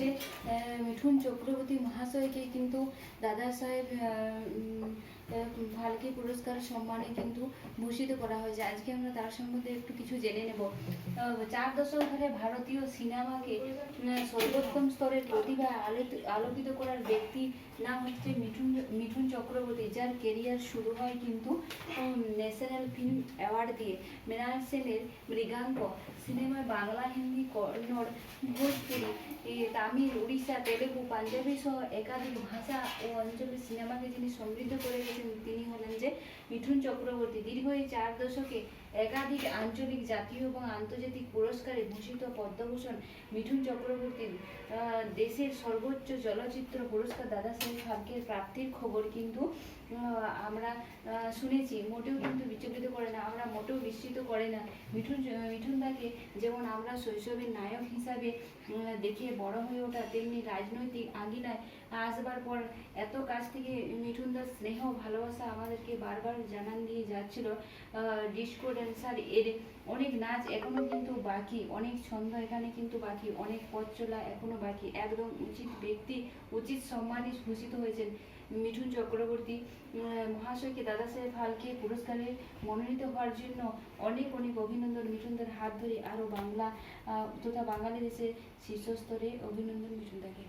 যে মিঠুন চক্রবর্তী মহাশয়কে কিন্তু দাদা সাহেব ফালকে পুরস্কার সম্মানে কিন্তু ভূষিত করা হয়েছে। আজকে আমরা তার সম্বন্ধে একটু কিছু জেনে নেব। চার দশক ধরে ভারতীয় সিনেমাকে সর্বোত্তম স্তরের প্রতিভা আলোকিত করার ব্যক্তি নাম হচ্ছে মিঠুন চক্রবর্তী যার কেরিয়ার শুরু হয় কিন্তু ন্যাশনাল ফিল্ম অ্যাওয়ার্ড দিয়ে। মৃণাল সেনের মৃগাঙ্ক সিনেমায় বাংলা হিন্দি কন্নড় ভোজপুরি তামিল উড়িষ্যা তেলেগু পাঞ্জাবি সহ একাধিক ভাষা ও অঞ্চলের সিনেমাকে যিনি সমৃদ্ধ করে গেছেন তিনি হলেন যে মিঠুন চক্রবর্তী। দীর্ঘ এই চার দশকে একাধিক আঞ্চলিক জাতীয় এবং আন্তর্জাতিক পুরস্কারে ভূষিত পদ্মভূষণ মিঠুন চক্রবর্তী আহ, দেশের সর্বোচ্চ চলচ্চিত্র পুরস্কার দাদা সাহেব ফালকের প্রাপ্তির খবর কিন্তু আমরা শুনেছি। মোটেও কিন্তু বিচলিত করে না, আমরা মোটেও বিস্মিত করে না। মিঠুন মিঠুন দাকে যেমন আমরা শৈশবের নায়ক হিসাবে দেখে বড় হয়ে ওঠা, তেমনি রাজনৈতিক আঙ্গিনায় আসবার পর এত কাছ থেকে মিঠুন দার স্নেহ ভালোবাসা আমাদেরকে বারবার জানান দিয়ে যাচ্ছিল। ডিস্কো ড্যান্সার এর অনেক নাচ এখনও কিন্তু বাকি, অনেক ছন্দ এখানে কিন্তু বাকি, অনেক পথ চলা এখনও বাকি। একদম উচিত ব্যক্তি উচিত সম্মানে ভূষিত হয়েছেন। মিঠুন চক্রবর্তী মহাশয়কে দাদা সাহেব ফালকে পুরস্কারে মনোনীত হওয়ার জন্য অনেক অনেক অভিনন্দন। মিঠুনদের হাত ধরে আরও বাংলা তথা বাঙালি দেশের শীর্ষস্তরে অভিনন্দন মিঠুনদাকে।